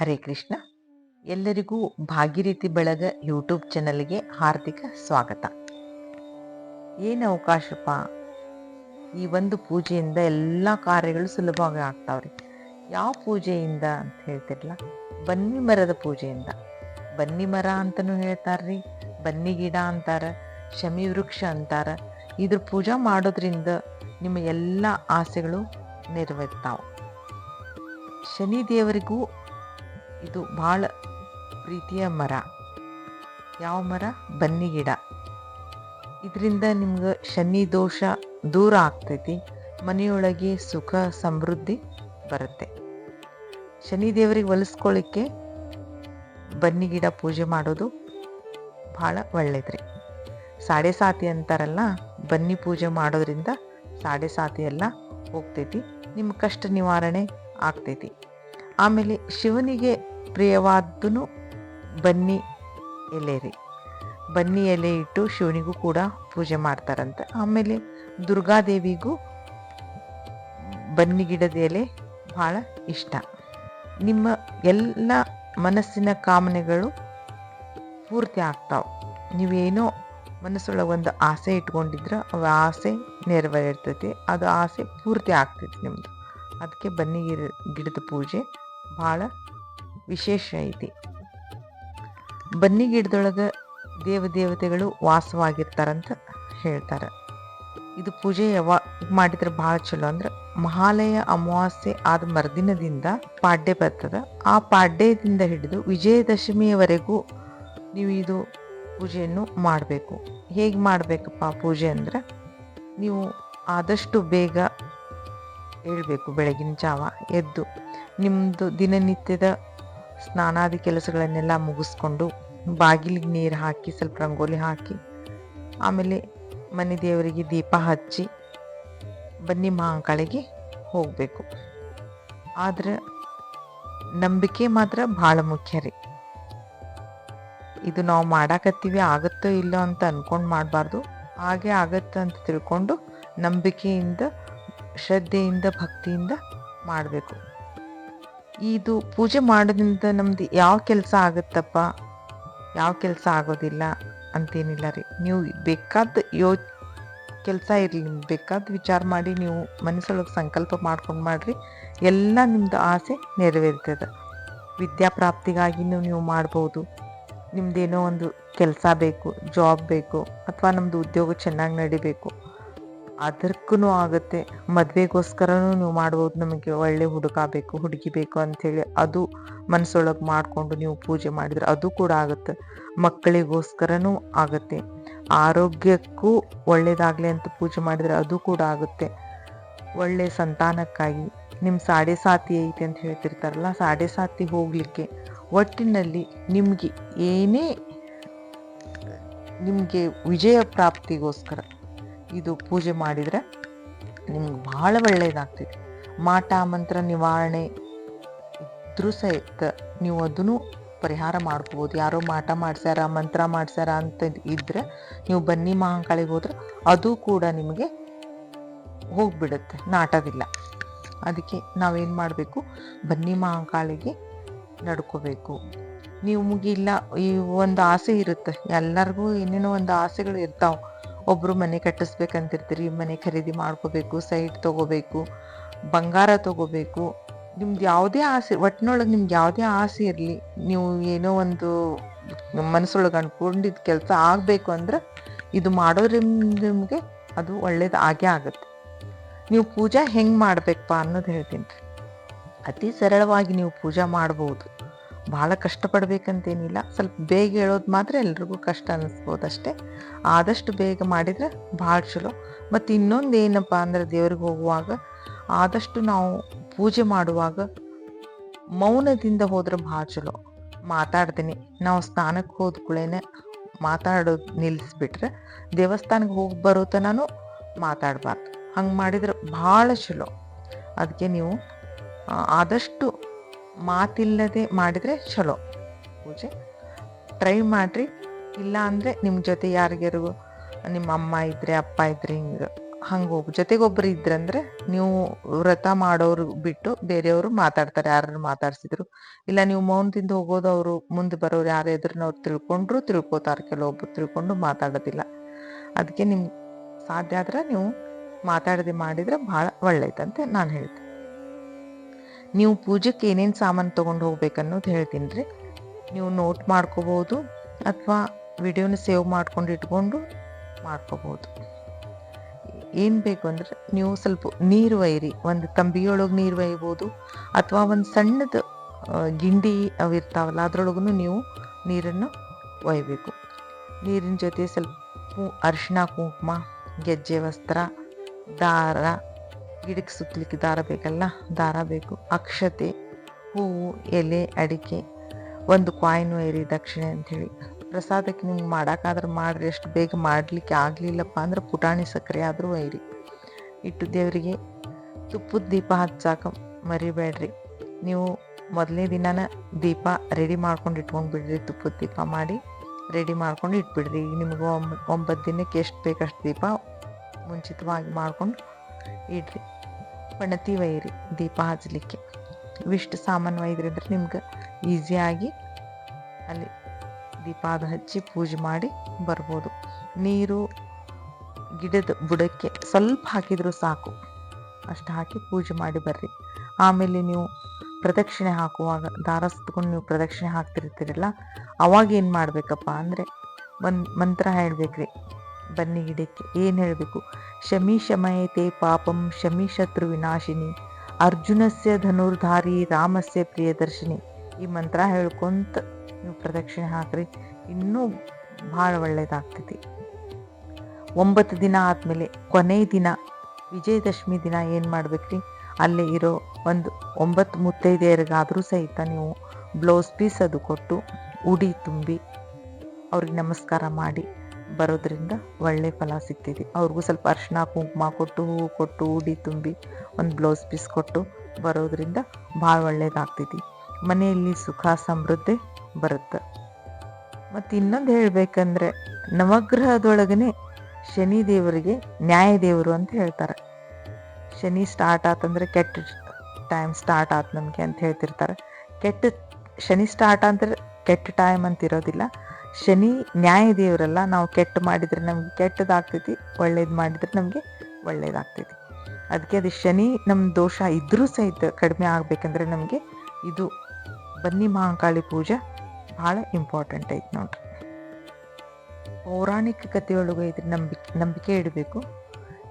ಹರೇ ಕೃಷ್ಣ. ಎಲ್ಲರಿಗೂ ಭಾಗೀರಥಿ ಬೆಳಗ ಯೂಟ್ಯೂಬ್ ಚಾನಲ್ಗೆ ಹಾರ್ದಿಕ ಸ್ವಾಗತ. ಏನು ಅವಕಾಶಪ್ಪ? ಈ ಒಂದು ಪೂಜೆಯಿಂದ ಎಲ್ಲ ಕಾರ್ಯಗಳು ಸುಲಭವಾಗಿ ಆಗ್ತಾವ್ರಿ. ಯಾವ ಪೂಜೆಯಿಂದ ಅಂತ ಹೇಳ್ತಿರಲ್ಲ ಬನ್ನಿ ಮರದ ಪೂಜೆಯಿಂದ. ಬನ್ನಿ ಮರ ಅಂತಲೂ ಹೇಳ್ತಾರ್ರಿ. ಬನ್ನಿ ಗಿಡ ಅಂತಾರ, ಶಮಿ ವೃಕ್ಷ ಅಂತಾರ. ಇದ್ರ ಪೂಜಾ ಮಾಡೋದ್ರಿಂದ ನಿಮ್ಮ ಎಲ್ಲ ಆಸೆಗಳು ನೆರವೇರ್ತಾವೆ. ಶನಿ ದೇವರಿಗೂ ಇದು ಭಾಳ ಪ್ರೀತಿಯ ಮರ. ಯಾವ ಮರ? ಬನ್ನಿ ಗಿಡ. ಇದರಿಂದ ನಿಮ್ಗೆ ಶನಿ ದೋಷ ದೂರ ಆಗ್ತೈತಿ. ಮನೆಯೊಳಗೆ ಸುಖ, ಸಮೃದ್ಧಿ ಬರುತ್ತೆ. ಶನಿ ದೇವರಿಗೆ ಒಲಿಸ್ಕೊಳ್ಳಿಕ್ಕೆ ಬನ್ನಿ ಗಿಡ ಪೂಜೆ ಮಾಡೋದು ಭಾಳ ಒಳ್ಳೇದ್ರಿ. ಸಾಡೆ ಸಾತಿ ಅಂತಾರಲ್ಲ, ಬನ್ನಿ ಪೂಜೆ ಮಾಡೋದ್ರಿಂದ ಸಾಡೆ ಸಾತಿ ಎಲ್ಲ ಹೋಗ್ತೈತಿ. ನಿಮ್ಮ ಕಷ್ಟ ನಿವಾರಣೆ ಆಗ್ತೈತಿ. ಆಮೇಲೆ ಶಿವನಿಗೆ ಪ್ರಿಯವಾದ್ದೂ ಬನ್ನಿ ಎಲೆ ರೀ ಬನ್ನಿ ಎಲೆ ಇಟ್ಟು ಶಿವನಿಗೂ ಕೂಡ ಪೂಜೆ ಮಾಡ್ತಾರಂತೆ. ಆಮೇಲೆ ದುರ್ಗಾದೇವಿಗೂ ಬನ್ನಿ ಗಿಡದ ಎಲೆ ಭಾಳ ಇಷ್ಟ. ನಿಮ್ಮ ಎಲ್ಲ ಮನಸ್ಸಿನ ಕಾಮನೆಗಳು ಪೂರ್ತಿ ಆಗ್ತಾವೆ. ನೀವೇನೋ ಮನಸ್ಸೊಳಗೆ ಒಂದು ಆಸೆ ಇಟ್ಕೊಂಡಿದ್ರೆ ಅವ ಆಸೆ ನೆರವೇರ್ತೈತಿ. ಅದು ಆಸೆ ಪೂರ್ತಿ ಆಗ್ತೈತಿ ನಿಮ್ಮದು ಅದಕ್ಕೆ ಬನ್ನಿ ಗಿಡ, ಗಿಡದ ಪೂಜೆ ಭಾಳ ವಿಶೇಷ ಐತಿ. ಬನ್ನಿ ಗಿಡದೊಳಗೆ ದೇವ ದೇವತೆಗಳು ವಾಸವಾಗಿರ್ತಾರಂತ ಹೇಳ್ತಾರೆ. ಇದು ಪೂಜೆ ಯಾವಾಗ ಮಾಡಿದ್ರೆ ಭಾಳ ಚಲೋ ಅಂದ್ರೆ ಮಹಾಲಯ ಅಮಾವಾಸ್ಯೆ ಆದ ಮರುದಿನದಿಂದ ಪಾಡ್ಯ ಬರ್ತದ. ಆ ಪಾಡ್ಯದಿಂದ ಹಿಡಿದು ವಿಜಯದಶಮಿಯವರೆಗೂ ನೀವು ಇದು ಪೂಜೆಯನ್ನು ಮಾಡಬೇಕು. ಹೇಗೆ ಮಾಡಬೇಕಪ್ಪ ಪೂಜೆ ಅಂದರೆ ನೀವು ಆದಷ್ಟು ಬೇಗ ಹೇಳಬೇಕು ಬೆಳಗಿನ ಜಾವ ಎದ್ದು. ನಿಮ್ಮದು ದಿನನಿತ್ಯದ ಸ್ನಾನಾದಿ ಕೆಲಸಗಳನ್ನೆಲ್ಲ ಮುಗಿಸ್ಕೊಂಡು ಬಾಗಿಲಿಗೆ ನೀರು ಹಾಕಿ, ಸ್ವಲ್ಪ ರಂಗೋಲಿ ಹಾಕಿ, ಆಮೇಲೆ ಮನೆ ದೇವರಿಗೆ ದೀಪ ಹಚ್ಚಿ ಬನ್ನಿ ಮಹಾಕಾಳಿಗೆ ಹೋಗಬೇಕು. ಆದರೆ ನಂಬಿಕೆ ಮಾತ್ರ ಭಾಳ ಮುಖ್ಯ ರೀ. ಇದು ನಾವು ಮಾಡಾಕತ್ತೀವಿ, ಆಗುತ್ತೋ ಇಲ್ಲೋ ಅಂತ ಅಂದ್ಕೊಂಡು ಮಾಡಬಾರ್ದು. ಹಾಗೆ ಆಗತ್ತೆ ಅಂತ ತಿಳ್ಕೊಂಡು ನಂಬಿಕೆಯಿಂದ, ಶ್ರದ್ಧೆಯಿಂದ, ಭಕ್ತಿಯಿಂದ ಮಾಡಬೇಕು. ಇದು ಪೂಜೆ ಮಾಡೋದ್ರಿಂದ ನಮ್ದು ಯಾವ ಕೆಲಸ ಆಗುತ್ತಪ್ಪ? ಯಾವ ಕೆಲಸ ಆಗೋದಿಲ್ಲ ಅಂತೇನಿಲ್ಲ ರೀ. ನೀವು ಬೇಕಾದ ಯೋ, ಕೆಲಸ ಇರಲಿ ನಿಮ್ಗೆ ಬೇಕಾದ ವಿಚಾರ ಮಾಡಿ ನೀವು ಮನಸ್ಸೊಳಗೆ ಸಂಕಲ್ಪ ಮಾಡ್ಕೊಂಡು ಮಾಡಿರಿ. ಎಲ್ಲ ನಿಮ್ಮದು ಆಸೆ ನೆರವೇರ್ತದೆ. ವಿದ್ಯಾಪ್ರಾಪ್ತಿಗಾಗಿನೂ ನೀವು ಮಾಡ್ಬೋದು. ನಿಮ್ದೇನೋ ಒಂದು ಕೆಲಸ ಬೇಕು ಜಾಬ್ ಬೇಕು, ಅಥವಾ ನಮ್ಮದು ಉದ್ಯೋಗ ಚೆನ್ನಾಗಿ ನಡಿಬೇಕು. ಅದಕ್ಕೂ ಆಗುತ್ತೆ. ಮದುವೆಗೋಸ್ಕರನೂ ನೀವು ಮಾಡ್ಬೋದು, ನಮಗೆ ಒಳ್ಳೆ ಹುಡುಗ ಬೇಕು, ಹುಡುಗಿ ಬೇಕು ಅಂಥೇಳಿ ಅದು ಮನಸ್ಸೊಳಗೆ ಮಾಡಿಕೊಂಡು ನೀವು ಪೂಜೆ ಮಾಡಿದ್ರೆ ಅದು ಕೂಡ ಆಗುತ್ತೆ. ಮಕ್ಕಳಿಗೋಸ್ಕರನೂ ಆಗುತ್ತೆ. ಆರೋಗ್ಯಕ್ಕೂ ಒಳ್ಳೆಯದಾಗಲಿ ಅಂತ ಪೂಜೆ ಮಾಡಿದರೆ ಅದು ಕೂಡ ಆಗುತ್ತೆ. ಒಳ್ಳೆ ಸಂತಾನಕ್ಕಾಗಿ. ನಿಮ್ಮ ಸಾಡೆ ಸಾತಿ ಐತೆ ಅಂತ ಹೇಳ್ತಿರ್ತಾರಲ್ಲ, ಸಾಡೆ ಸಾತಿ ಹೋಗಲಿಕ್ಕೆ ಒಟ್ಟಿನಲ್ಲಿ ನಿಮಗೆ ಏನೇ ನಿಮಗೆ ವಿಜಯ ಪ್ರಾಪ್ತಿಗೋಸ್ಕರ ಇದು ಪೂಜೆ ಮಾಡಿದರೆ ನಿಮ್ಗೆ ಭಾಳ ಒಳ್ಳೆಯದಾಗ್ತೈತಿ ಮಾಟ ಮಂತ್ರ ನಿವಾರಣೆ ಇದ್ರೂ ಸಹಿತ ನೀವು ಅದನ್ನು ಪರಿಹಾರ ಮಾಡ್ಕೋಬೋದು. ಯಾರೋ ಮಾಟ ಮಾಡ್ಸ್ಯಾರ, ಮಂತ್ರ ಮಾಡ್ಸ್ಯಾರ ಅಂತ ಇದ್ದರೆ ನೀವು ಬನ್ನಿ ಮಹಾಂಕಾಳಿಗೆ ಹೋದ್ರೆ ಅದು ಕೂಡ ನಿಮಗೆ ಹೋಗ್ಬಿಡುತ್ತೆ ನಾಟವಿಲ್ಲ ಅದಕ್ಕೆ ನಾವೇನು ಮಾಡಬೇಕು? ಬನ್ನಿ ಮಹಾಂಕಾಳಿಗೆ ನಡ್ಕೋಬೇಕು. ನೀವು ಮುಗಿಲ್ಲ ಈ ಒಂದು ಆಸೆ ಇರುತ್ತೆ. ಎಲ್ಲರಿಗೂ ಏನೇನೋ ಒಂದು ಆಸೆಗಳು ಇರ್ತಾವೆ. ಒಬ್ಬರು ಮನೆ ಕಟ್ಟಿಸ್ಬೇಕಂತಿರ್ತೀರಿ, ಮನೆ ಖರೀದಿ ಮಾಡ್ಕೋಬೇಕು ಸೈಟ್ ತೊಗೋಬೇಕು, ಬಂಗಾರ ತೊಗೋಬೇಕು, ನಿಮ್ದು ಯಾವುದೇ ಆಸೆ ಒಟ್ಟಿನೊಳಗೆ ನಿಮ್ಗೆ ಯಾವುದೇ ಆಸೆ ಇರಲಿ, ನೀವು ಏನೋ ಒಂದು ಮನಸ್ಸೊಳಗೆ ಅಂದ್ಕೊಂಡಿದ್ದ ಕೆಲಸ ಆಗಬೇಕು ಅಂದ್ರೆ ಇದು ಮಾಡೋದ್ರಿಂದ ನಿಮಗೆ ಅದು ಒಳ್ಳೇದು ಆಗೇ ಆಗುತ್ತೆ. ನೀವು ಪೂಜಾ ಹೆಂಗೆ ಮಾಡಬೇಕಪ್ಪ ಅನ್ನೋದು ಹೇಳ್ತೀನಿ. ರೀ ಅತಿ ಸರಳವಾಗಿ ನೀವು ಪೂಜಾ ಮಾಡ್ಬೋದು. ಭಾಳ ಕಷ್ಟಪಡ್ಬೇಕಂತೇನಿಲ್ಲ. ಸ್ವಲ್ಪ ಬೇಗ ಹೇಳೋದು ಮಾತ್ರ ಎಲ್ರಿಗೂ ಕಷ್ಟ ಅನ್ನಿಸ್ಬೋದು ಅಷ್ಟೇ ಆದಷ್ಟು ಬೇಗ ಮಾಡಿದರೆ ಭಾಳ ಚಲೋ. ಮತ್ತು ಇನ್ನೊಂದು ಏನಪ್ಪ ಅಂದ್ರೆ ದೇವ್ರಿಗೆ ಹೋಗುವಾಗ ಆದಷ್ಟು ನಾವು ಪೂಜೆ ಮಾಡುವಾಗ ಮೌನದಿಂದ ಹೋದ್ರೆ ಭಾಳ ಚಲೋ. ಮಾತಾಡ್ತೀನಿ. ನಾವು ಸ್ನಾನಕ್ಕೆ ಹೋದ ಕೂಡಲೇ ಮಾತಾಡೋದು ನಿಲ್ಲಿಸ್ಬಿಟ್ರೆ ದೇವಸ್ಥಾನಕ್ಕೆ ಹೋಗಿ ಬರೋ ತನೂ ಮಾತಾಡಬಾರ್ದು. ಹಂಗೆ ಮಾಡಿದ್ರೆ ಭಾಳ ಚಲೋ. ಅದಕ್ಕೆ ನೀವು ಆದಷ್ಟು ಮಾತಿಲ್ಲದೆ ಮಾಡಿದರೆ ಚಲೋ. ಪೂಜೆ. ಟ್ರೈ ಮಾಡಿರಿ. ಇಲ್ಲ ಅಂದರೆ ನಿಮ್ಮ ಜೊತೆ ಯಾರಿಗಾರು ನಿಮ್ಮ ಅಮ್ಮ ಇದ್ದರೆ ಅಪ್ಪ ಇದ್ರೆ ಹಿಂಗೆ ಹಂಗೆ ಹೋಗಿ. ಜೊತೆಗೊಬ್ಬರು ಇದ್ರಂದ್ರೆ ನೀವು ವ್ರತ ಮಾಡೋರು ಬಿಟ್ಟು ಬೇರೆಯವರು ಮಾತಾಡ್ತಾರೆ ಯಾರು ಮಾತಾಡ್ಸಿದ್ರು. ಇಲ್ಲ ನೀವು ಮೌನದಿಂದ ಹೋಗೋದು ಅವರು ಮುಂದೆ ಬರೋರು ಯಾರು ಎದುರಿನವ್ರು ತಿಳ್ಕೊಂಡ್ರು, ತಿಳ್ಕೊತಾರೆ ಕೆಲವೊಬ್ರು ತಿಳ್ಕೊಂಡು ಮಾತಾಡೋದಿಲ್ಲ. ಅದಕ್ಕೆ ನಿಮ್ಗೆ ಸಾಧ್ಯ ಆದ್ರೆ ನೀವು ಮಾತಾಡದೆ ಮಾಡಿದ್ರೆ ಭಾಳ ಒಳ್ಳೇದಂತೆ ನಾನು ಹೇಳ್ತೀನಿ. ನೀವು ಪೂಜೆಗೆ ಏನೇನು ಸಾಮಾನು ತೊಗೊಂಡು ಹೋಗ್ಬೇಕನ್ನೋದು ಹೇಳ್ತೀನಿ ರೀ ನೀವು ನೋಟ್ ಮಾಡ್ಕೋಬೋದು ಅಥವಾ ವಿಡಿಯೋನ ಸೇವ್ ಮಾಡ್ಕೊಂಡು ಇಟ್ಕೊಂಡು ಮಾಡ್ಕೋಬೋದು ಏನು ಬೇಕು ಅಂದ್ರೆ ನೀವು ಸ್ವಲ್ಪ ನೀರು ಒಯ್ಯಿರಿ ಒಂದು ತಂಬಿಯೊಳಗೆ ನೀರು ಒಯ್ಬೋದು ಅಥವಾ ಒಂದು ಸಣ್ಣದು ಗಿಂಡಿ ಅವಿರ್ತಾವಲ್ಲ ಅದರೊಳಗೂ ನೀವು ನೀರನ್ನು ಒಯ್ಯಬೇಕು ನೀರಿನ ಜೊತೆ ಸ್ವಲ್ಪ ಅರಿಶಿನ ಕುಂಕುಮ, ಗೆಜ್ಜೆ, ವಸ್ತ್ರ, ದಾರ ಗಿಡಕ್ಕೆ ಸುತ್ತಲಿಕ್ಕೆ ದಾರ ಬೇಕಲ್ಲ? ದಾರ ಬೇಕು. ಅಕ್ಷತೆ, ಹೂವು, ಎಲೆ, ಅಡಿಕೆ, ಒಂದು ಕಾಯಿನ್ ವೈರಿ ದಕ್ಷಿಣೆ ಅಂಥೇಳಿ. ಪ್ರಸಾದಕ್ಕೆ ನಿಮ್ಗೆ ಮಾಡೋಕ್ಕಾದ್ರೆ ಮಾಡ್ರಿ. ಎಷ್ಟು ಬೇಗ ಮಾಡಲಿಕ್ಕೆ ಆಗಲಿಲ್ಲಪ್ಪ ಅಂದ್ರೆ ಪುಟಾಣಿ ಸಕ್ಕರೆ ಆದರೂ ಒಯ್ಯಿರಿ ಇಟ್ಟು ದೇವರಿಗೆ ತುಪ್ಪದ ದೀಪ ಹಚ್ಚಾಕ ಮರಿಬೇಡ್ರಿ. ನೀವು ಮೊದಲನೇ ದಿನನ ದೀಪ ರೆಡಿ ಮಾಡ್ಕೊಂಡು ಇಟ್ಕೊಂಡು ಬಿಡ್ರಿ ತುಪ್ಪದ ದೀಪ ಮಾಡಿ ರೆಡಿ ಮಾಡ್ಕೊಂಡು ಇಟ್ಬಿಡ್ರಿ. ನಿಮ್ಗೆ ಒಂಬ ಒಂಬತ್ತು ದಿನಕ್ಕೆ ಎಷ್ಟು ಬೇಕಷ್ಟು ದೀಪ ಮುಂಚಿತವಾಗಿ ಮಾಡ್ಕೊಂಡು ಇಡ್ರಿ ಪಣತಿ ವೈರಿ, ದೀಪ ಹಚ್ಚಲಿಕ್ಕೆ ಇವಿಷ್ಟು ಸಾಮಾನು ಒಯ್ದ್ರಿ ಅಂದ್ರೆ ನಿಮ್ಗೆ ಈಸಿಯಾಗಿ ಅಲ್ಲಿ ದೀಪ ಅದು ಹಚ್ಚಿ ಪೂಜೆ ಮಾಡಿ ಬರ್ಬೋದು. ನೀರು, ಗಿಡದ ಬುಡಕ್ಕೆ ಸ್ವಲ್ಪ ಹಾಕಿದರೂ ಸಾಕು. ಅಷ್ಟು ಹಾಕಿ ಪೂಜೆ ಮಾಡಿ ಬರ್ರಿ. ಆಮೇಲೆ ನೀವು ಪ್ರದಕ್ಷಿಣೆ ಹಾಕುವಾಗ ದಾರ ಸುತ್ಕೊಂಡು ನೀವು ಪ್ರದಕ್ಷಿಣೆ ಹಾಕ್ತಿರ್ತೀರಲ್ಲ, ಅವಾಗ ಏನು ಮಾಡಬೇಕಪ್ಪ ಅಂದರೆ ಒಂದು ಮಂತ್ರ ಹೇಳಬೇಕ್ರಿ. ಬನ್ನಿ ಗಿಡಕ್ಕೆ, ಏನು ಹೇಳಬೇಕು? ಶಮಿ ಪಾಪಂ ಶಮಿ ಶತ್ರು ವಿನಾಶಿನಿ ಅರ್ಜುನಸ್ಯ ಧನುರ್ಧಾರಿ ರಾಮಸ್ಯ ಪ್ರಿಯದರ್ಶಿನಿ ಈ ಮಂತ್ರ ಹೇಳ್ಕೊಂತ ನೀವು ಪ್ರದಕ್ಷಿಣೆ ಹಾಕ್ರಿ, ಇನ್ನೂ ಭಾಳ ಒಳ್ಳೆಯದಾಗ್ತೈತಿ ಒಂಬತ್ತು ದಿನ ಆದಮೇಲೆ ಕೊನೆ ದಿನ, ವಿಜಯದಶಮಿ ದಿನ ಏನು ಮಾಡ್ಬೇಕ್ರಿ? ಅಲ್ಲೇ ಇರೋ ಒಂದು ಒಂಬತ್ತು ಮುತ್ತೈದೆಯರಿಗಾದರೂ ಸಹಿತ ನೀವು ಬ್ಲೌಸ್ ಪೀಸ್ ಅದು ಕೊಟ್ಟು ಉಡಿ ತುಂಬಿ ಅವ್ರಿಗೆ ನಮಸ್ಕಾರ ಮಾಡಿ. ಬರೋದ್ರಿಂದ ಒಳ್ಳೆ ಫಲ ಸಿಗ್ತಿದೆ ಅವ್ರಿಗೂ ಸ್ವಲ್ಪ ಅರ್ಶಿನ ಕುಂಕುಮ ಕೊಟ್ಟು ಹೂವು ಕೊಟ್ಟು, ಉಡಿ ತುಂಬಿ ಒಂದು ಬ್ಲೌಸ್ ಪೀಸ್ ಕೊಟ್ಟು ಬರೋದ್ರಿಂದ ಭಾಳ ಒಳ್ಳೇದಾಗ್ತಿದೆ ಮನೆಯಲ್ಲಿ ಸುಖ, ಸಮೃದ್ಧಿ ಬರುತ್ತೆ. ಮತ್ತು ಇನ್ನೊಂದು ಹೇಳಬೇಕಂದ್ರೆ ನವಗ್ರಹದೊಳಗನೆ ಶನಿ ದೇವರಿಗೆ ನ್ಯಾಯ ದೇವರು ಅಂತ ಹೇಳ್ತಾರೆ. ಶನಿ ಸ್ಟಾರ್ಟ್ ಆತಂದ್ರೆ ಕೆಟ್ಟ ಟೈಮ್ ಸ್ಟಾರ್ಟ್ ಆತು ನಮಗೆ ಅಂತ ಹೇಳ್ತಿರ್ತಾರೆ. ಕೆಟ್ಟ, ಶನಿ ಸ್ಟಾರ್ಟ್ ಅಂದರೆ ಕೆಟ್ಟ ಟೈಮ್ ಅಂತ ಇರೋದಿಲ್ಲ ಶನಿ ನ್ಯಾಯ ದೇವರಲ್ಲ ನಾವು ಕೆಟ್ಟ ಮಾಡಿದ್ರೆ ನಮಗೆ ಕೆಟ್ಟದಾಗ್ತೈತಿ, ಒಳ್ಳೇದು ಮಾಡಿದ್ರೆ ನಮಗೆ ಒಳ್ಳೇದಾಗ್ತೈತಿ. ಅದಕ್ಕೆ ಅದು ಶನಿ ನಮ್ಮ ದೋಷ ಇದ್ದರೂ ಸಹಿತ ಕಡಿಮೆ ಆಗಬೇಕಂದ್ರೆ ನಮಗೆ ಇದು ಬನ್ನಿ ಮಹಾಕಾಳಿ ಪೂಜೆ ಭಾಳ ಇಂಪಾರ್ಟೆಂಟ್ ಐತೆ ನೋಡ್ರಿ. ಪೌರಾಣಿಕ ಕಥೆಯೊಳಗೆ ಇದ್ರೆ ನಂಬಿಕೆ ನಂಬಿಕೆ ಇಡಬೇಕು.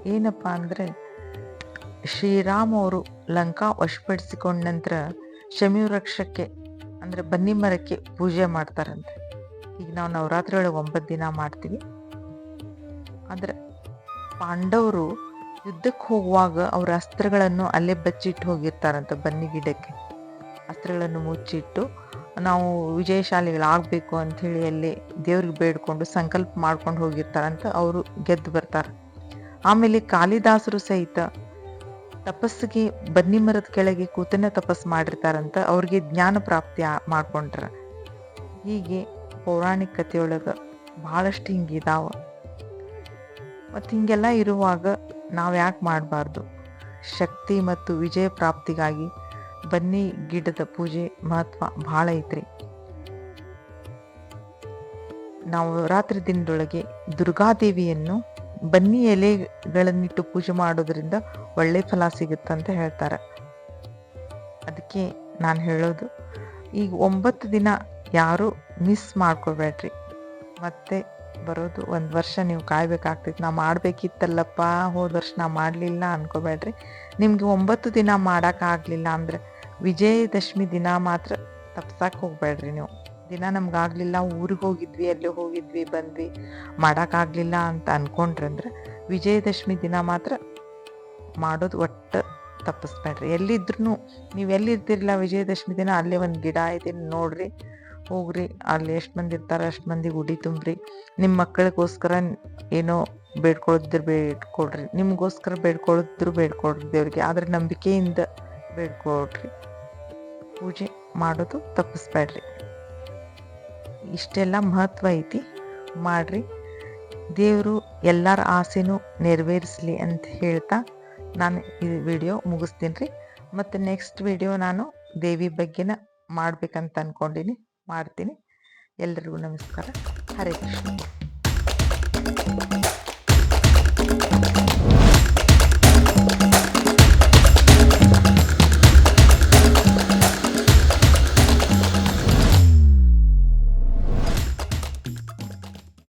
ಏನಪ್ಪ ಅಂದರೆ ಶ್ರೀರಾಮ್ ಅವರು ಲಂಕಾ ವಶಪಡಿಸಿಕೊಂಡ ನಂತರ ಶಮಿ ವೃಕ್ಷಕ್ಕೆ ಅಂದರೆ ಬನ್ನಿ ಮರಕ್ಕೆ ಪೂಜೆ ಮಾಡ್ತಾರಂತೆ. ಈಗ ನಾವು ನವರಾತ್ರಿ ಒಳಗೆ ಒಂಬತ್ತು ದಿನ ಮಾಡ್ತೀವಿ. ಆದರೆ ಪಾಂಡವರು ಯುದ್ಧಕ್ಕೆ ಹೋಗುವಾಗ ಅವರ ಅಸ್ತ್ರಗಳನ್ನು ಅಲ್ಲೇ ಬಚ್ಚಿಟ್ಟು ಹೋಗಿರ್ತಾರಂತ ಬನ್ನಿ ಗಿಡಕ್ಕೆ. ಅಸ್ತ್ರಗಳನ್ನು ಮುಚ್ಚಿಟ್ಟು ನಾವು ವಿಜಯಶಾಲಿಗಳಾಗಬೇಕು ಅಂಥೇಳಿ ಅಲ್ಲಿ ದೇವ್ರಿಗೆ ಬೇಡ್ಕೊಂಡು ಸಂಕಲ್ಪ ಮಾಡ್ಕೊಂಡು ಹೋಗಿರ್ತಾರಂತ ಅವರು ಗೆದ್ದು ಬರ್ತಾರೆ. ಆಮೇಲೆ ಕಾಳಿದಾಸರು ಸಹಿತ ತಪಸ್ಸಿಗೆ ಬನ್ನಿ ಮರದ ಕೆಳಗೆ ಕೂತನೇ ತಪಸ್ಸು ಮಾಡಿರ್ತಾರಂತ ಅವ್ರಿಗೆ ಜ್ಞಾನ ಪ್ರಾಪ್ತಿ ಮಾಡ್ಕೊಂಡ್ರ. ಹೀಗೆ ಪೌರಾಣಿಕ ಕಥೆಯೊಳಗೆ ಭಾಳಷ್ಟು ಹಿಂಗಿದಾವ ಮತ್ತು ಹಿಂಗೆಲ್ಲ ಇರುವಾಗ ನಾವು ಯಾಕೆ ಮಾಡಬಾರ್ದು? ಶಕ್ತಿ ಮತ್ತು ವಿಜಯ ಪ್ರಾಪ್ತಿಗಾಗಿ ಬನ್ನಿ ಗಿಡದ ಪೂಜೆ ಮಹತ್ವ ಭಾಳ ಐತ್ರಿ. ನಾವು ರಾತ್ರಿ ದಿನದೊಳಗೆ ದುರ್ಗಾದೇವಿಯನ್ನು ಬನ್ನಿ ಎಲೆಗಳನ್ನಿಟ್ಟು ಪೂಜೆ ಮಾಡೋದ್ರಿಂದ ಒಳ್ಳೆ ಫಲ ಸಿಗುತ್ತಂತ ಹೇಳ್ತಾರೆ. ಅದಕ್ಕೆ ನಾನು ಹೇಳೋದು, ಈಗ ಒಂಬತ್ತು ದಿನ ಯಾರು ಮಿಸ್ ಮಾಡ್ಕೋಬೇಡ್ರಿ. ಮತ್ತೆ ಬರೋದು ಒಂದು ವರ್ಷ ನೀವು ಕಾಯ್ಬೇಕಾಗ್ತೈತಿ. ನಾ ಮಾಡಬೇಕಿತ್ತಲ್ಲಪ್ಪ, ಹೋದ ವರ್ಷ ನಾ ಮಾಡಲಿಲ್ಲ ಅನ್ಕೋಬೇಡ್ರಿ. ನಿಮಗೆ ಒಂಬತ್ತು ದಿನ ಮಾಡೋಕ್ಕಾಗಲಿಲ್ಲ ಅಂದರೆ ವಿಜಯದಶಮಿ ದಿನ ಮಾತ್ರ ತಪ್ಸಕ್ಕೆ ಹೋಗಬೇಡ್ರಿ ನೀವು. ದಿನ ನಮ್ಗಾಗಲಿಲ್ಲ ಊರಿಗೆ ಹೋಗಿದ್ವಿ ಅಲ್ಲಿ ಹೋಗಿದ್ವಿ, ಬಂದ್ವಿ ಮಾಡೋಕ್ಕಾಗಲಿಲ್ಲ ಅಂತ ಅಂದ್ರೆ ವಿಜಯದಶಮಿ ದಿನ ಮಾತ್ರ ಮಾಡೋದು ಒಟ್ಟು ತಪ್ಪಿಸ್ಬೇಡ್ರಿ. ಎಲ್ಲಿದ್ರೂ ನೀವು ಎಲ್ಲಿರ್ತಿರಲಿಲ್ಲ ವಿಜಯದಶಮಿ ದಿನ, ಅಲ್ಲೇ ಒಂದು ಗಿಡ ಇದೆ ನೋಡ್ರಿ. ಹೋಗ್ರಿ, ಅಲ್ಲಿ ಎಷ್ಟು ಮಂದಿ ಇರ್ತಾರೆ ಅಷ್ಟು ಮಂದಿ ಉಡಿ ತುಂಬ್ರಿ. ನಿಮ್ಮ ಮಕ್ಕಳಿಗೋಸ್ಕರ ಏನೋ ಬೇಡ್ಕೊಳ್ಳೋದಿದ್ರೆ ಬೇಡ್ಕೊಡ್ರಿ, ನಿಮಗೋಸ್ಕರ ಬೇಡ್ಕೊಳ್ಳೋದಿದ್ರು ಬೇಡ್ಕೊಡ್ರಿ ದೇವ್ರಿಗೆ, ಆದರೆ ನಂಬಿಕೆಯಿಂದ ಬೇಡ್ಕೊಡ್ರಿ. ಪೂಜೆ ಮಾಡೋದು ತಪ್ಪಿಸ್ಬೇಡ್ರಿ. ಇಷ್ಟೆಲ್ಲ ಮಹತ್ವ ಐತಿ, ಮಾಡ್ರಿ. ದೇವರು ಎಲ್ಲರ ಆಸೆನೂ ನೆರವೇರಿಸಲಿ ಅಂತ ಹೇಳ್ತಾ ನಾನು ಈ ವಿಡಿಯೋ ಮುಗಿಸ್ತೀನಿ ರೀ. ಮತ್ತು ನೆಕ್ಸ್ಟ್ ವಿಡಿಯೋ ನಾನು ದೇವಿ ಬಗ್ಗೆನ ಮಾಡ್ಬೇಕಂತ ಅಂದ್ಕೊಂಡಿನಿ ಮಾಡ್ತೀನಿ. ಎಲ್ಲರಿಗೂ ನಮಸ್ಕಾರ. ಹರೇ ಕೃಷ್ಣ.